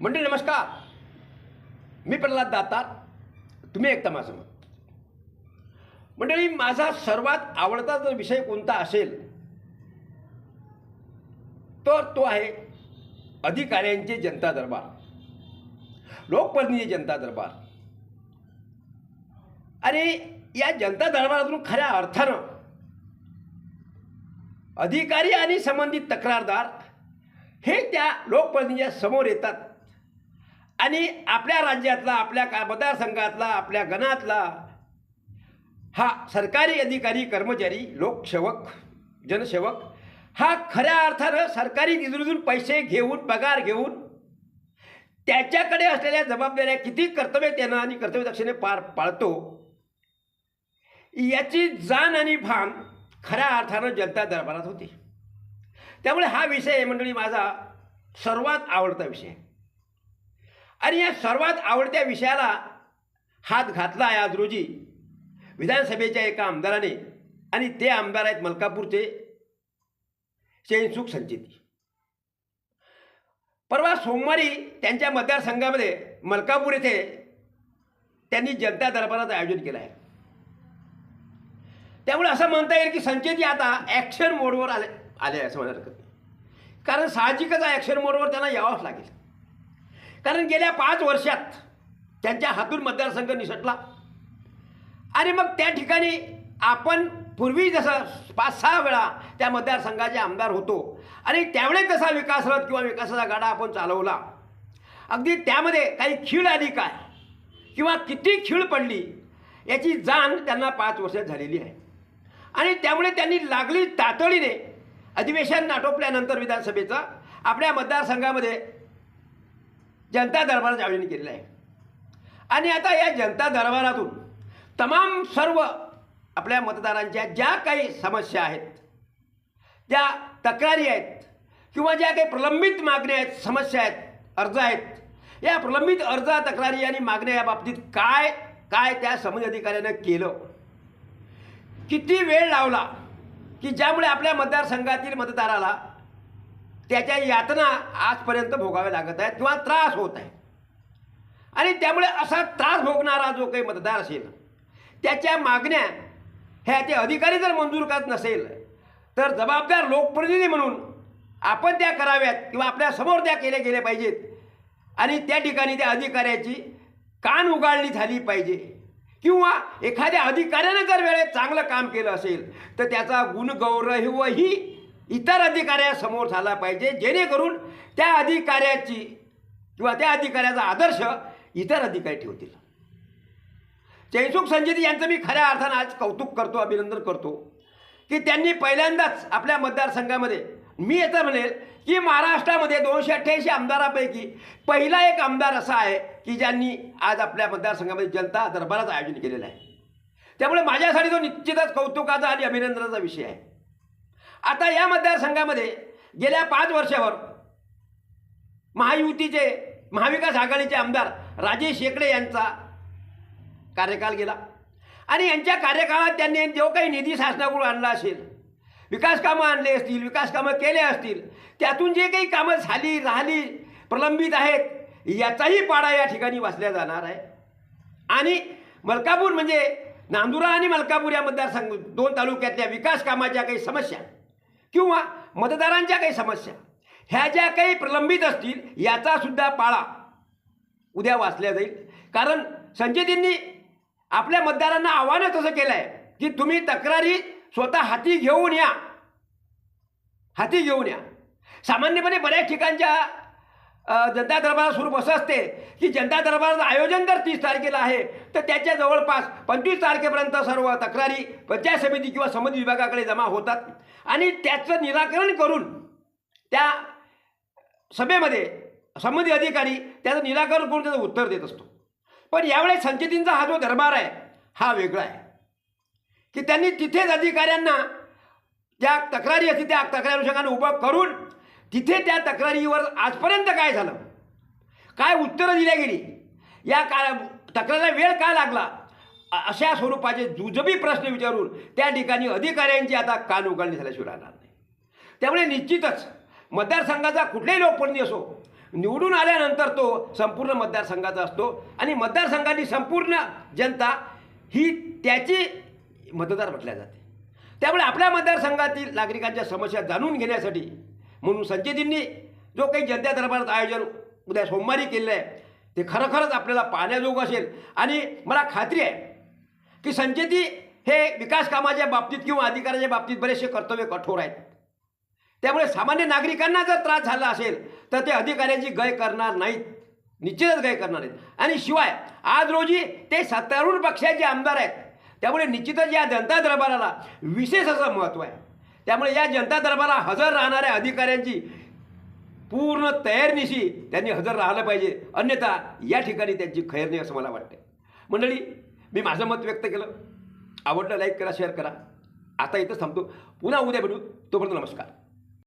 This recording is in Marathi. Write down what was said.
मंडळी नमस्कार. मी प्रल्हाद दातार. तुम्ही ऐकता माझं मत मंडळी माझा सर्वात आवडता जर विषय कोणता असेल तर तो आहे अधिकाऱ्यांचे जनता दरबार. लोकप्रतिनिधी जनता दरबार. आणि या जनता दरबारातून खऱ्या अर्थानं अधिकारी आणि संबंधित तक्रारदार हे त्या लोकप्रतिनिधीच्या समोर येतात. आणि आपल्या राज्यातला आपल्या का मतदारसंघातला आपल्या गणातला हा सरकारी अधिकारी कर्मचारी लोकसेवक जनसेवक हा खऱ्या अर्थानं सरकारी निधीतून पैसे घेऊन पगार घेऊन त्याच्याकडे असलेल्या जबाबदाऱ्या किती कर्तव्य त्यानं आणि कर्तव्य दक्षिणे पार पाळतो याची जाण आणि भान खऱ्या अर्थानं जनता दरबारात होती त्यामुळे हा विषय मंडळी माझा सर्वात आवडता विषय आहे. आणि या सर्वात आवडत्या विषयाला हात घातला आहे आज रोजी विधानसभेच्या एका आमदाराने आणि ते आमदार आहेत मलकापूरचे शेनसुख संचेती. परवा सोमवारी त्यांच्या मतदारसंघामध्ये मलकापूर येथे त्यांनी जनता दरबाराचं आयोजन केलं आहे. त्यामुळे असं म्हणता येईल की संचेती आता ॲक्शन मोडवर आले आले असं म्हणायला हरकत नाही. कारण साहजिकच ॲक्शन मोडवर त्यांना यावंच लागेल. कारण गेल्या पाच वर्षात त्यांच्या हातून मतदारसंघ निसटला. आणि मग त्या ठिकाणी आपण पूर्वी जसं पाच सहा वेळा त्या मतदारसंघाचे आमदार होतो. आणि त्यावेळेस कसा विकास रथ किंवा विकासाचा गाडा आपण चालवला. अगदी त्यामध्ये काही खीळ आली काय? किंवा किती खीळ पडली? याची जाण त्यांना पाच वर्षात झालेली आहे. आणि त्यामुळे त्यांनी लागली तातडीने अधिवेशन आटोपल्यानंतर विधानसभेचं आपल्या मतदारसंघामध्ये जनता दरबाराचं आयोजन केलेलं आहे. आणि आता या जनता दरबारातून तमाम सर्व आपल्या मतदारांच्या ज्या काही समस्या आहेत ज्या तक्रारी आहेत किंवा ज्या काही प्रलंबित मागण्या आहेत समस्या आहेत अर्ज आहेत या प्रलंबित अर्ज तक्रारी आणि मागण्या या बाबतीत काय काय त्या समज अधिकाऱ्यानं केलं? किती वेळ लावला की ज्यामुळे आपल्या मतदारसंघातील मतदाराला त्याच्या यातना आजपर्यंत भोगाव्या लागत आहेत किंवा त्रास होत आहे आणि त्यामुळे असा त्रास भोगणारा जो काही मतदार असेल त्याच्या मागण्या ह्या ते अधिकारी जर मंजूर करत नसेल तर जबाबदार लोकप्रतिनिधी म्हणून आपण त्या कराव्यात किंवा आपल्यासमोर त्या केल्या गेल्या पाहिजेत. आणि त्या ठिकाणी त्या अधिकाऱ्याची कान उगाळणी झाली पाहिजे. किंवा एखाद्या अधिकाऱ्यानं जर वेळेत चांगलं काम केलं असेल तर त्याचा गुणगौरवही इतर अधिकाऱ्यासमोर झाला पाहिजे जेणेकरून त्या अधिकाऱ्याची किंवा त्या अधिकाऱ्याचा आदर्श इतर अधिकारी ठेवतील. जयसुख संजयती यांचं मी खऱ्या अर्थानं आज कौतुक करतो अभिनंदन करतो की त्यांनी पहिल्यांदाच आपल्या मतदारसंघामध्ये मी याचं म्हणेल की महाराष्ट्रामध्ये दोनशे अठ्ठ्याऐंशी आमदारापैकी पहिला एक आमदार असा आहे की ज्यांनी आज आपल्या मतदारसंघामध्ये जनता दरबाराचं आयोजन केलेलं आहे. त्यामुळे माझ्यासाठी तो निश्चितच कौतुकाचा आणि अभिनंदनाचा विषय आहे. आता या मतदारसंघामध्ये गेल्या पाच वर्षावर महायुतीचे महाविकास आघाडीचे आमदार राजेश शेकडे यांचा कार्यकाल गेला. आणि यांच्या कार्यकाळात त्यांनी जो काही निधी शासनाकडून आणला असेल विकास कामं आणले असतील विकास कामं केले असतील त्यातून जे काही कामं झाली राहिली प्रलंबित आहेत याचाही पाडा या ठिकाणी वाचल्या जाणार आहे. आणि मलकापूर म्हणजे नांदुरा आणि मलकापूर या मतदारसंघ दोन तालुक्यातल्या विकास कामाच्या काही समस्या किंवा मतदारांच्या काही समस्या ह्या ज्या काही प्रलंबित असतील याचा सुद्धा पाळा उद्या वाचल्या जाईल. कारण संजयजींनी आपल्या मतदारांना आव्हानच असं केलं आहे की तुम्ही तक्रारी स्वतः हाती घेऊन या. हाती घेऊन या. सामान्यपणे बऱ्याच ठिकाणच्या जनता दरबार स्वरूप असं असते की जनता दरबाराचं आयोजन जर तीस तारखेला आहे तर त्याच्या जवळपास पंचवीस तारखेपर्यंत सर्व तक्रारी पंचायत समिती किंवा संबंधित विभागाकडे जमा होतात. आणि त्याचं निराकरण करून त्या सभेमध्ये संबंधित अधिकारी त्याचं निराकरण करून त्याचं उत्तर देत असतो. पण यावेळेस संचितींचा हा जो दरबार आहे हा वेगळा आहे. की त्यांनी तिथेच अधिकाऱ्यांना ज्या तक्रारी असतील त्या तक्रारी अनुषंगाने उभं करून तिथे त्या तक्रारीवर आजपर्यंत काय झालं? काय उत्तरं दिल्या गेली? या का तक्रारीला वेळ का लागला? अशा स्वरूपाचे जुजबी प्रश्न विचारून त्या ठिकाणी अधिकाऱ्यांची आता कान उघडणी झाल्याशिवाय राहणार नाही. त्यामुळे निश्चितच मतदारसंघाचा कुठलाही लोकप्रतिनिधी असो निवडून आल्यानंतर तो संपूर्ण मतदारसंघाचा असतो आणि मतदारसंघाची संपूर्ण जनता ही त्याची मतदार म्हटल्या जाते. त्यामुळे आपल्या मतदारसंघातील नागरिकांच्या समस्या जाणून घेण्यासाठी म्हणून संचेतींनी जो काही जनता दरबारात आयोजन उद्या सोमवारी केलेलं आहे ते खरोखरच आपल्याला पाहण्याजोगं असेल. आणि मला खात्री आहे की संचेती हे विकास कामाच्या बाबतीत किंवा अधिकाराच्या बाबतीत बरेचसे कर्तव्य कठोर आहेत. त्यामुळे सामान्य नागरिकांना जर त्रास झाला असेल तर ते अधिकाऱ्यांची गय करणार नाहीत. निश्चितच गय करणार नाहीत. आणि शिवाय आज रोजी ते सत्तारूढ पक्षाचे आमदार आहेत. त्यामुळे निश्चितच या जनता दरबाराला विशेष असं महत्त्व आहे. त्यामुळे या जनता दरबाराला हजर राहणाऱ्या अधिकाऱ्यांची पूर्ण तयारनिशी त्यांनी हजर राहिलं पाहिजे. अन्यथा या ठिकाणी त्यांची खैर नाही असं मला वाटते मंडळी मी माझं मत व्यक्त केलं. आवडलं लाईक करा शेअर करा. आता इथंच थांबतो. पुन्हा उद्या भेटू. तोपर्यंत नमस्कार.